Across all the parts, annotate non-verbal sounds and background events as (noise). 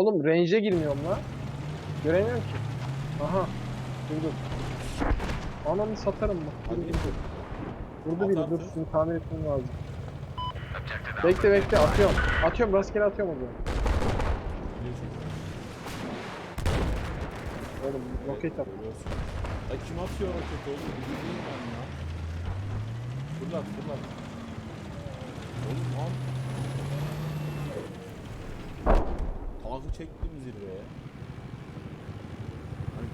Oğlum range'e girmiyorum lan. Göremiyorum ki. Aha. Vurdu. Ananı satarım bak. Hadi. Vurdu, vurdu. Biri. Dur şunu tamir etmem lazım. Bekle bekle atıyorum. Atıyorum rastgele atıyorum o zaman. Oğlum roket at. Ya kim atıyor roket oğlum? Bildiğin ben ya. Fırlat fırlat. Oğlum lan. Tankı çektim zirveye.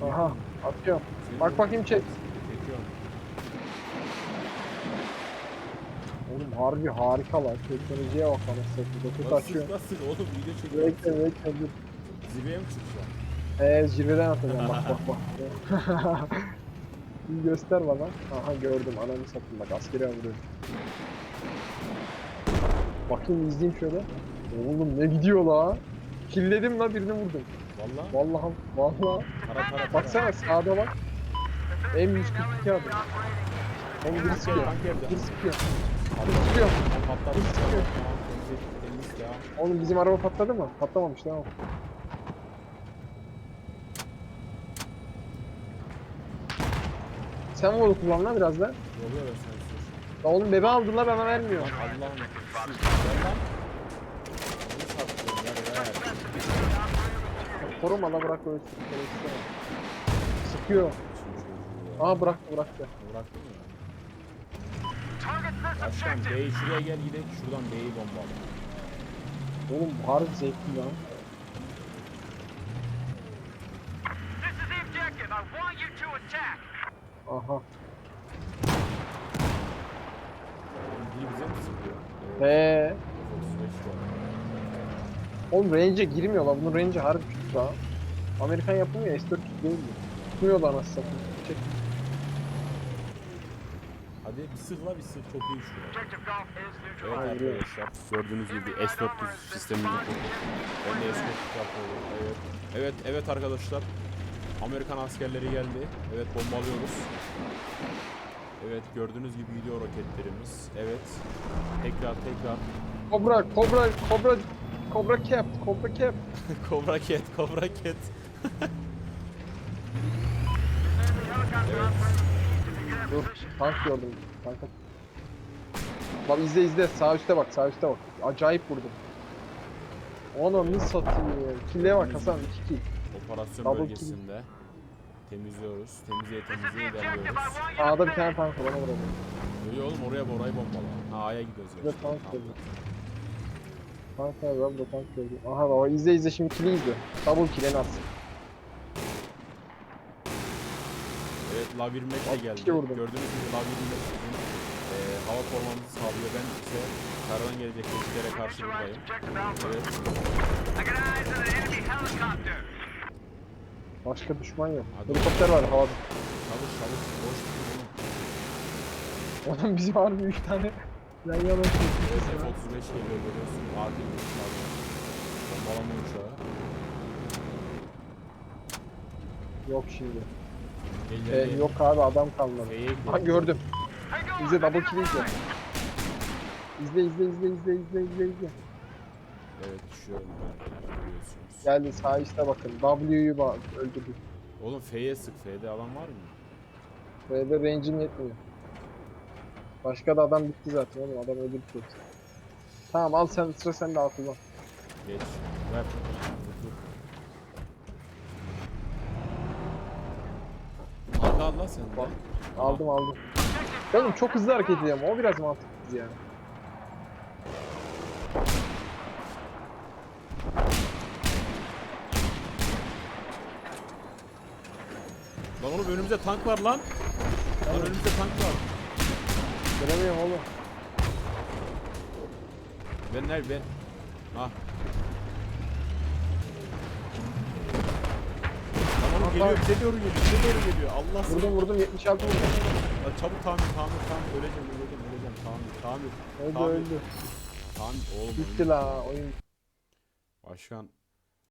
Hani Aha atıyorum. senin Bak bakayım çek. Çekiyorum. Oğlum harbi harikalar. Teknolojiye bak anasını. Roket Nasıl açıyor. nasıl oğlum video çekiyorum. Bekle bekle dur. Zirveye mi çıkacağım? Eee zirveden atacağım bak bak bak. (laughs) Bir göster bana. Aha gördüm ananı satayım bak askeri vuruyorum. Bakayım izleyeyim şöyle. Oğlum ne gidiyor la? Killedim la birini vurdum. Valla. Vallahi vallahi. Tara tara tara. Baksana sağda bak. M142 abi. Onu Tank sıkıyor. Biri sıkıyor. Hadi. Biri sıkıyor. Patladı. Temiz ya. Oğlum bizim araba patladı mı? Patlamamış tamam. Sen mi onu kullan lan biraz da? Yoluyor ya sen. La oğlum bebe aldılar bana vermiyor. Allah'ım. Ver lan. Bunu sattın, ver, ver. Koruma la bırak öyle sıkıyor. Aa bıraktı bıraktı. Bıraktın mı? Başkan B'yi şuraya gel gidelim şuradan B'yi bombala. Oğlum bu harbi zevkli lan. Aha. Biri bize mi sıkıyor? He. 35 şu an. Oğlum range'e girmiyor la. Bunun range'i harbi la. Amerikan yapımı ya S400 değil mi? Tutmuyor da anasını satayım. Çek. Hadi bir sık la bir sık çok iyi is Evet arkadaşlar gördüğünüz gibi S400 sistemimizi kurduk. Ben de S400 yapıyorum. Evet. Evet evet arkadaşlar. Amerikan askerleri geldi. Evet bombalıyoruz. Evet gördüğünüz gibi gidiyor roketlerimiz. Evet. Tekrar tekrar. Cobra, Cobra, Cobra, Cobra Cap, Cobra Cap. Cobra Cat, Cobra Cat. evet. Dur, tank gördüm. Tanka. Bak izle izle, sağ üstte bak, sağ üstte bak. Acayip vurdum. Onu satayım. Kill'e bak Hasan, 2 kill. Operasyon Double bölgesinde temizliyoruz. Objective. I ilerliyoruz. Sağda bir tane tank var, ona vuralım. Öyle oğlum oraya orayı bombala. Ha A'ya gidiyoruz. Bir de tank gördüm. Tank var, ben burada tank gördüm. Aha baba izle izle şimdi kill'i izle. Double kill en az. Evet La 25 de geldi. Gördüğünüz gibi La 25 bizim e, hava korumamızı sağlıyor. Ben ise karadan gelecek tehditlere karşı buradayım. Evet. Başka düşman yok. Hadi. Helikopter var havada. Çalış çalış. Boş oğlum. Oğlum bizim harbi 3 tane yan yana çekmişiz ya. F-35 geliyor görüyorsun. Adil bir uçağı. Bombalama uçağı. Yok şimdi. Gel, Ee, gel, yok abi adam kalmadı. F'ye Ha gördüm. İzle double kill izle. İzle izle izle izle izle izle izle. Evet düşüyorum ben. Görüyorsunuz. Geldi sağ üstte bakın. W'yu bak öldürdük. Oğlum F'ye sık. F'de adam var mı? Ve de range'im yetmiyor. Başka da adam bitti zaten oğlum adam öldürdük hepsini. Tamam al sen sıra sende al kullan. Geç. Ver. Dur. Allah Allah sen de. Bak. Aldım aldım. Oğlum çok hızlı hareket ediyorum o biraz mantıksız yani. Lan oğlum önümüzde tank var lan. Lan önümüzde tank var. Göremiyorum oğlum. Ben nerede ben? Ah. Oğlum geliyor bize doğru geliyor bize doğru geliyor. Allah seni. Vurdum vurdum 76 vurdum. Lan çabuk tamir tamir tamir öleceğim öleceğim öleceğim tamir tamir Öldü tamir öldü. tamir oğlum Bitti la oyun. Başkan